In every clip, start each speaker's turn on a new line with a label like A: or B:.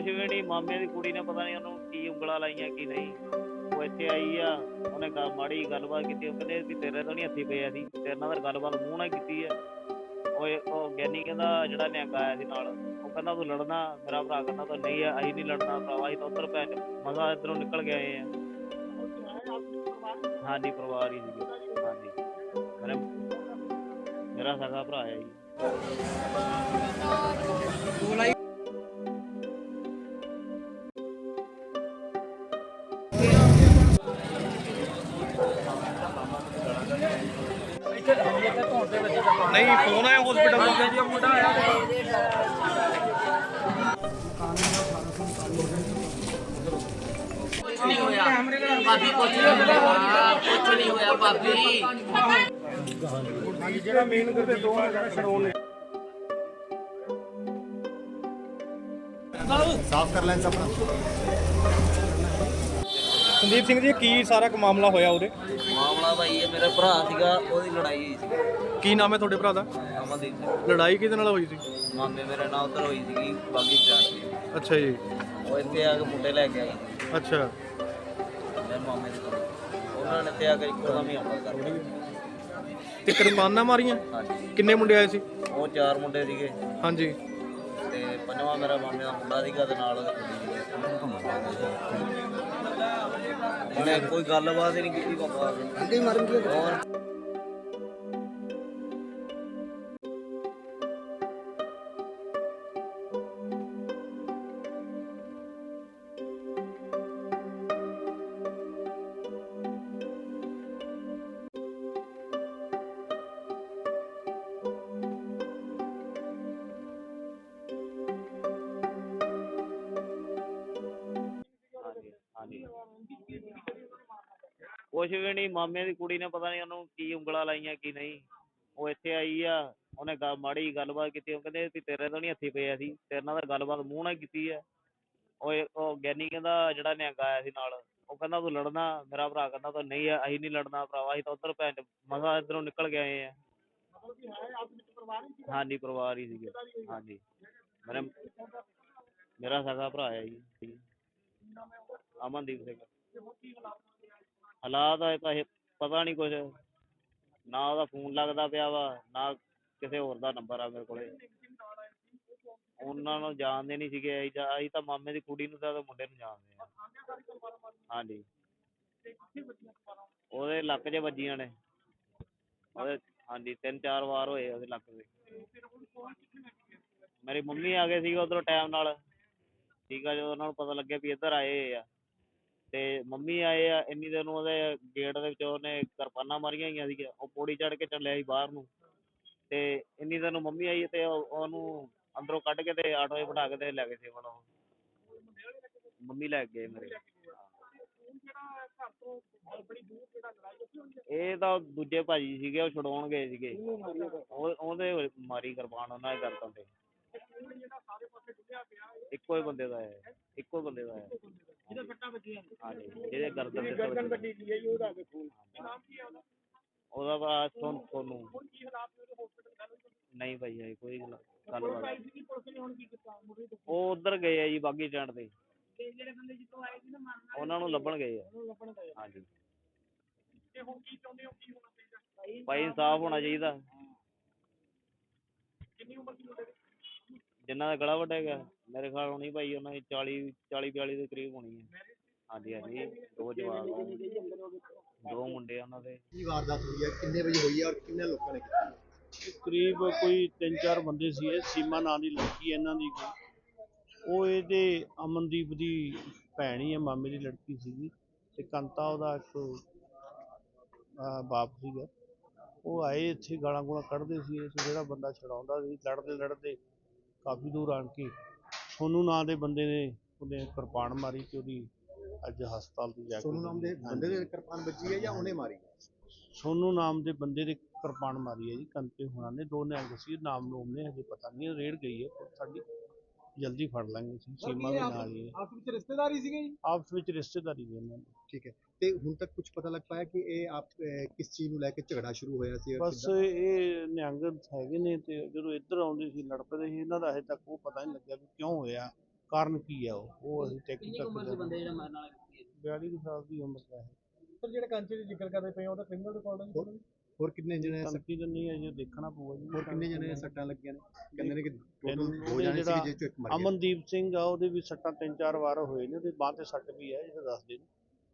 A: ਕੁਛ ਵੀ ਨਹੀਂ ਮਾਮੇ ਦੀ ਕੁੜੀ ਨੇ ਪਤਾ ਨਹੀਂ ਉਹਨੂੰ ਕੀ ਉਂਗਲਾਂ ਲਾਈਆਂ ਕੀ ਨਹੀਂ। ਉਹ ਇੱਥੇ ਆਈ ਆ, ਉਹਨੇ ਗਾ- ਮਾੜੀ ਗੱਲਬਾਤ ਕੀਤੀ, ਉਹ ਕਹਿੰਦੇ ਵੀ ਤੇਰੇ ਤੋਂ ਨਹੀਂ ਹੱਥੀ ਪਏ ਅਸੀਂ, ਤੇਰੇ ਨਾਲ ਤਾਂ ਗੱਲਬਾਤ ਮੂੰਹ ਨਾਲ ਕੀਤੀ ਆ। ਉਹ ਉਹ ਗਿਆਨੀ ਕਹਿੰਦਾ ਜਿਹੜਾ ਨਿਹੰਗ ਆਇਆ ਸੀ ਨਾਲ, ਉਹ ਕਹਿੰਦਾ ਤੂੰ ਲੜਨਾ, ਮੇਰਾ ਭਰਾ ਕਹਿੰਦਾ ਤੂੰ ਨਹੀਂ ਆ, ਅਸੀਂ ਨਹੀਂ ਲੜਨਾ ਭਰਾਵਾ, ਅਸੀਂ ਤਾਂ ਉੱਧਰ ਪੈ ਮਜ਼ਾ ਇਧਰੋਂ ਨਿਕਲ ਕੇ ਆ। ਹਾਂਜੀ, ਪਰਿਵਾਰ ਹੀ ਸੀਗੇ ਹਾਂਜੀ। ਮੇਰੇ, ਮੇਰਾ ਸਗਾ ਭਰਾ ਹੈ ਜੀ।
B: ਨਹੀਂ ਫੋਨ ਆਇਆ ਹਸਪੀਟਲ ਤੋਂ
C: ਨਹੀਂ ਹੋਇਆ ਭਾਬੀ ਕੁਛ ਨਹੀਂ ਹੋਇਆ ਕੁਛ ਨਹੀਂ ਹੋਇਆ ਭਾਬੀ
B: ਜਿਹੜਾ ਮੇਨ ਕਰਦੇ ਦੋ ਜਿਹੜਾ ਛਡਾਉਣ ਨੇ
D: ਸਾਫ਼ ਕਰ ਲੈਣ ਆਪਣਾ
B: ਸੰਦੀਪ ਸਿੰਘ ਜੀ ਕੀ ਸਾਰਾ ਕੁ ਮਾਮਲਾ ਹੋਇਆ ਉਹਦੇ?
C: ਮਾਮਲਾ ਭਾਈ ਇਹ ਮੇਰਾ ਭਰਾ ਸੀਗਾ ਉਹਦੀ ਲੜਾਈ ਹੋਈ ਸੀ।
B: ਕੀ ਨਾਮ ਹੈ ਤੁਹਾਡੇ ਭਰਾ ਦਾ?
C: ਅਮਨਦੀਪ ਸਿੰਘ।
B: ਲੜਾਈ ਕਿਹਦੇ ਨਾਲ ਹੋਈ ਸੀ?
C: ਮਾਮੇ ਮੇਰੇ ਨਾਲ ਉਧਰ ਹੋਈ ਸੀਗੀ ਬਾਗੀ ਜਾਣ ਦੀ।
B: ਅੱਛਾ ਜੀ।
C: ਉਹ ਇੱਥੇ ਆ ਕੇ ਮੁੰਡੇ ਲੈ ਕੇ ਆਈ
B: ਅੱਛਾ।
C: ਮੇਰੇ ਮਾਮੇ ਦੇ ਕੋਲ ਉਹਨਾਂ ਨੇ ਤੇ ਆ ਕੇ ਇੱਕੋ ਦਮ ਹੀ ਹਮਲਾ ਕਰ ਦਿੱਤਾ
B: ਤੇ ਕਿਰਪਾਨਾਂ ਮਾਰੀਆਂ?
C: ਹਾਂਜੀ।
B: ਕਿੰਨੇ ਮੁੰਡੇ ਆਏ ਸੀ?
C: ਉਹ ਚਾਰ ਮੁੰਡੇ ਸੀਗੇ।
B: ਹਾਂਜੀ।
C: ਤੇ ਪੰਜਵਾਂ ਮੇਰਾ ਮਾਮੇ ਦਾ ਮੁੰਡਾ ਸੀਗਾ ਤੇ ਨਾਲ ਉਹਦੀ ਕੁੜੀ ਸੀਗੀ। ਉਹਨੇ ਕੋਈ ਗੱਲਬਾਤ ਹੀ ਨਹੀਂ ਕੀਤੀ ਪਾਪਾ
D: ਅੰਡੇ ਮਾਰਨ ਦੀ
C: ਹੋਰ।
A: ਕੁਛ ਵੀ ਨਹੀਂ ਮਾਮੇ ਦੀ ਕੁੜੀ ਨੇ ਪਤਾ ਨਹੀਂ ਉਹਨੂੰ ਕੀ ਉਂਗਲਾਂ ਲਾਈਆਂ ਕੀ ਨਹੀਂ। ਉਹ ਇੱਥੇ ਆਈ ਆ ਉਹਨੇ ਗਾ- ਮਾੜੀ ਗੱਲਬਾਤ ਕੀਤੀ ਉਹ ਕਹਿੰਦੇ ਵੀ ਤੇਰੇ ਤੋਂ ਨਹੀਂ ਹੱਥੀ ਪਏ ਅਸੀਂ ਤੇਰੇ ਨਾਲ ਤਾਂ ਗੱਲਬਾਤ ਮੂੰਹ ਨਾਲ ਕੀਤੀ ਆ। ਉਹ ਉਹ ਗਿਆਨੀ ਕਹਿੰਦਾ ਜਿਹੜਾ ਨਿਹੰਗ ਆਇਆ ਸੀ ਨਾਲ ਉਹ ਕਹਿੰਦਾ ਤੂੰ ਲੜਨਾ ਮੇਰਾ ਭਰਾ ਕਹਿੰਦਾ ਤੂੰ ਨਹੀਂ ਆ ਅਸੀਂ ਨਹੀਂ ਲੜਨਾ ਭਰਾਵਾ ਅਸੀਂ ਤਾਂ ਉੱਧਰ ਭੈਣ ਮਜ਼ਾ ਇੱਧਰੋਂ ਨਿਕਲ ਕੇ ਆਏ ਆ। ਹਾਂਜੀ ਪਰਿਵਾਰ ਹੀ ਸੀਗੇ ਹਾਂਜੀ। ਮੇਰੇ ਮੇਰਾ ਸਗਾ ਭਰਾ ਹੈ ਜੀ। ਅਮਨਦੀਪ ਸਿੰਘ। ਹਾਲਾਤ ਹੈ ਤਾਂ ਇਹ ਪਤਾ ਨਹੀਂ ਕੁਝ ਨਾ ਉਹਦਾ ਫੋਨ ਲੱਗਦਾ ਪਿਆ ਵਾ, ਨਾ ਕਿਸੇ ਹੋਰ ਦਾ ਨੰਬਰ ਆ ਮੇਰੇ ਕੋਲੇ। ਉਹਨਾਂ ਨੂੰ ਜਾਣਦੇ ਨਹੀਂ ਸੀਗੇ, ਅਸੀਂ ਤਾਂ ਅਸੀਂ ਤਾਂ ਮਾਮੇ ਦੀ ਕੁੜੀ ਨੂੰ ਤਾਂ ਉਹਦੇ ਮੁੰਡੇ ਨੂੰ ਜਾਣਦੇ ਆ। ਹਾਂਜੀ। ਉਹਦੇ ਲੱਕ 'ਚ ਵੱਜੀਆਂ ਨੇ। ਉਹਦੇ, ਹਾਂਜੀ, ਤਿੰਨ ਚਾਰ ਵਾਰ ਹੋਏ ਉਹਦੇ ਲੱਕ 'ਤੇ ਮੇਰੀ ਮੰਮੀ ਆ ਗਏ ਸੀਗੇ ਉਧਰੋਂ ਟਾਈਮ ਨਾਲ। ਠੀਕ ਆ, ਜਦੋਂ ਉਹਨਾਂ ਨੂੰ ਪਤਾ ਲੱਗਿਆ ਵੀ ਇੱਧਰ ਆਏ ਆ। ਤੇ ਮੰਮੀ ਆਏ ਆ, ਇੰਨੀ ਦੇਰ ਨੂੰ ਉਹਦੇ ਗੇਟ ਦੇ ਵਿੱਚ ਉਹਨੇ ਕਿਰਪਾਨਾਂ ਮਾਰੀਆਂ ਹੋਈਆਂ ਸੀਗੀਆਂ, ਉਹ ਪੌੜੀ ਚੜ੍ਹ ਕੇ ਚੱਲਿਆ ਸੀ ਬਾਹਰ ਨੂੰ। ਤੇ ਇੰਨੀ ਦੇਰ ਨੂੰ ਮੰਮੀ ਆਈ ਤੇ ਉਹ- ਉਹਨੂੰ ਅੰਦਰੋਂ ਕੱਢ ਕੇ ਤੇ ਆਟੋ 'ਚ ਬਿਠਾ ਕੇ ਤੇ ਲੈ ਗਏ ਸੀ ਉਹ। ਮੰਮੀ ਲੈ ਕੇ ਗਏ ਮੇਰੇ। ਇਹ ਤਾਂ ਦੂਜੇ ਭਾਜੀ ਸੀਗੇ, ਉਹ ਛਡਾਉਣ ਗਏ ਸੀਗੇ। ਉਹ, ਉਹਦੇ ਮਾਰੀ ਕਿਰਪਾਨ ਉਹਨਾਂ ਦੇ ਗਰਦਨ ਤੇ। ਇੱਕੋ ਹੀ ਬੰਦੇ ਦਾ ਹੈ, ਇੱਕੋ ਬੰਦੇ ਦਾ ਹੈ। ਜਿਹਦੇ ਸੱਟਾਂ ਵੱਜੀਆਂ ਹਾਂਜੀ ਜਿਹਦੇ ਗਰਦਨ ਤੇ ਗਰਦਨ ਵੱਜੀ। ਸੀ ਜੀ ਉਹਦਾ ਦੇਖੋ ਉਹਦਾ? ਵਾ ਸੋਨ ਸੋਨੂੰ। ਨਹੀਂ ਭਾਈ ਹੈ ਕੋਈ ਗੱਲ ਗੱਲਬਾਤ ਉਹ ਉਧਰ ਗਏ ਆ ਜੀ ਬਾਗੀ ਸਟੈਂਡ ਤੇ। ਉਹਨਾਂ ਨੂੰ ਲੱਭਣ ਗਏ ਆ। ਹਾਂਜੀ। ਭਾਈ ਇਨਸਾਫ ਹੋਣਾ ਚਾਹੀਦਾ। ਜਿੰਨਾ ਦਾ? ਗਲਾ ਵੱਡਾ ਹੈਗਾ ਮੇਰੇ ਖਿਆਲ ਹੋਣੀ ਭਾਈ ਉਹਨਾਂ ਦੀ 40 40 42 ਦੇ ਕਰੀਬ ਹੋਣੀ ਹੈ। ਹਾਂਜੀ ਹਾਂਜੀ ਦੋ ਜਵਾਬ ਆ ਦੋ ਮੁੰਡੇ ਆ ਉਹਨਾਂ ਦੇ।
D: ਕੀ ਵਾਰਦਾਤ ਹੋਈ ਹੈ ਕਿੰਨੇ ਵਜੇ ਹੋਈ ਹੈ ਔਰ ਕਿੰਨੇ ਲੋਕਾਂ ਨੇ ਕੀਤੀ?
E: ਕਰੀਬ ਕੋਈ ਤਿੰਨ ਚਾਰ ਬੰਦੇ ਸੀ ਇਹ ਸੀਮਾ ਨਾਂ ਦੀ ਲੜਕੀ ਹੈ ਇਹਨਾਂ ਦੀ। ਉਹ ਇਹਦੇ ਅਮਨਦੀਪ ਦੀ ਭੈਣ ਹੀ ਹੈ ਮਾਮੇ ਦੀ ਲੜਕੀ ਸੀਗੀ ਤੇ ਕੰਤਾ ਉਹਦਾ ਇੱਕ ਅਹ ਬਾਪ ਸੀਗਾ। ਉਹ ਆਏ ਇੱਥੇ ਗਾਲਾਂ ਗੂਲਾਂ ਕੱਢਦੇ ਸੀ ਇਸ ਜਿਹੜਾ ਬੰਦਾ ਛਡਾਉਂਦਾ ਸੀ ਲੜਦੇ ਲੜਦੇ ਕਾਫੀ ਦੂਰ ਆਣ ਕੇ ਸੋਨੂ ਨਾਂ ਦੇ ਬੰਦੇ ਨੇ ਉਹਨੇ ਕਿਰਪਾਨ ਮਾਰੀ ਤੇ ਉਹਦੀ ਅੱਜ ਹਸਪਤਾਲ ਤੇ ਜਾ ਕੇ
D: ਸੋਨੂ ਨਾਮ ਦੇ ਬੰਦੇ ਦੇ ਕਿਰਪਾਨ ਵੱਜੀ ਹੈ ਜਾਂ ਉਹਨੇ ਮਾਰੀ
E: ਸੋਨੂ ਨਾਮ ਦੇ ਬੰਦੇ ਦੇ ਕਿਰਪਾਨ ਮਾਰੀ ਹੈ ਜੀ ਕੰਤੇ ਹੋਣਾ ਨੇ ਦੋ ਨਿਹੰਗ ਸੀ ਨਾਮ ਨੂਮ ਨੇ ਹਜੇ ਪਤਾ ਨਹੀਂ ਰੇਡ ਗਈ ਹੈ ਪੁਲਿਸ ਸਾਡੀ ਜਲਦੀ ਫੜ ਲਾਂਗੇ ਅਸੀਂ ਸੀਮਾ ਦੇ ਨਾਲ ਹੀ ਹੈ।
D: ਆਪਸ ਵਿੱਚ ਰਿਸ਼ਤੇਦਾਰੀ ਸੀਗੇ ਜੀ?
E: ਆਪਸ ਵਿੱਚ ਰਿਸ਼ਤੇਦਾਰੀ ਦੇ ਇਹਨਾਂ ਦੀ।
D: ਠੀਕ ਹੈ ਤੇ ਹੁਣ ਤੱਕ ਕੁਝ ਪਤਾ ਲੱਗ ਪਾਇਆ ਕਿ ਇਹ ਆਪ ਅਹ, ਕਿਸ ਚੀਜ਼ ਨੂੰ ਲੈ ਕੇ ਝਗੜਾ ਸ਼ੁਰੂ ਹੋਇਆ ਸੀ ਔਰ
E: ਬਸ
D: ਕਿੱਦਾਂ?
E: ਇਹ ਨਿਹੰਗ ਹੈਗੇ ਨੇ ਤੇ ਜਦੋਂ ਇੱਧਰ ਆਉਂਦੇ ਸੀ ਲੜ ਪਏ ਸੀ ਇਹਨਾਂ ਦਾ ਹਜੇ ਤੱਕ ਉਹ ਪਤਾ ਨਹੀਂ ਲੱਗਿਆ ਵੀ ਕਿਉਂ ਹੋਇਆ ਕਾਰਨ ਕੀ ਹੈ ਉਹ? ਉਹ ਅਸੀਂ ਤਹਿਕੀਕਤ ਕਰਦੇ ਬੰਦੇ ਜਿਹੜਾ ਮਰਨ ਵਾਲਾ 42 ਸਾਲ ਦੀ ਉਮਰ ਦਾ ਹੈ
B: ਸਰ ਜਿਹੜੇ ਕਾਂਚੇ ਦੀ ਜ਼ਿਕਰ ਕਰਦੇ ਪਏ ਉਹਦਾ ਕ੍ਰਿਮੀਨਲ ਰਿਕਾਰਡ ਹੈ
D: ਹੋਰ ਕਿੰਨੇ ਜਣੇ
E: ਤਾਂ ਨਹੀਂ ਹੈ ਜੀ ਦੇਖਣਾ ਪਊਗਾ ਜੀ
D: ਹੋਰ ਕਿੰਨੇ ਜਣੇ ਸੱਟਾਂ ਲੱਗੀਆਂ ਨੇ? ਕਹਿੰਦੇ ਨੇ ਕਿ ਟੋਟਲ ਦੋ ਜਣੇ ਸੀ ਜਿਸ ਚੋਂ ਇੱਕ ਮਰ ਗਿਆ
E: ਅਮਨਦੀਪ ਸਿੰਘ ਆ ਉਹਦੇ ਵੀ ਸੱਟਾਂ ਤਿੰਨ ਚਾਰ ਵਾਰ ਹੋਏ ਨੇ ਉਹਦੇ ਬਾਂਹ ਤੇ ਸੱਟ ਵੀ ਹੈ ਜਿਹੜਾ ਦੱਸਦੇ ਨੇ।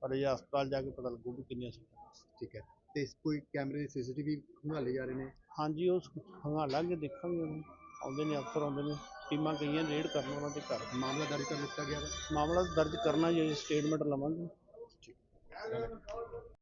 E: ਪਰ ਇਹ ਹਸਪਤਾਲ ਜਾ ਕੇ ਪਤਾ ਲੱਗੂ ਵੀ ਕਿੰਨੀਆਂ ਸੱਟਾਂ।
D: ਠੀਕ ਹੈ। ਤੇ ਇਸ ਕੋਈ ਕੈਮਰੇ ਸੀਸੀਟੀਵੀ ਖੰਗਾਲੇ ਜਾ ਰਹੇ ਨੇ?
E: ਹਾਂਜੀ ਉਹ ਹੰਗਾਲਾਂਗੇ ਦੇਖਾਂਗੇ ਉਹਨੂੰ ਆਉਂਦੇ ਨੇ ਅਫਸਰ ਆਉਂਦੇ ਨੇ। ਟੀਮਾਂ ਗਈਆਂ ਰੇਡ ਕਰਨ ਉਹਨਾਂ ਦੇ ਘਰ।
D: ਮਾਮਲਾ ਦਰਜ ਕਰ ਲਿੱਤਾ ਗਿਆ
E: ਮਾਮਲਾ ਦਰਜ ਕਰਨਾ ਜੀ ਸਟੇਟਮੈਂਟ ਲਵਾਂਗੇ।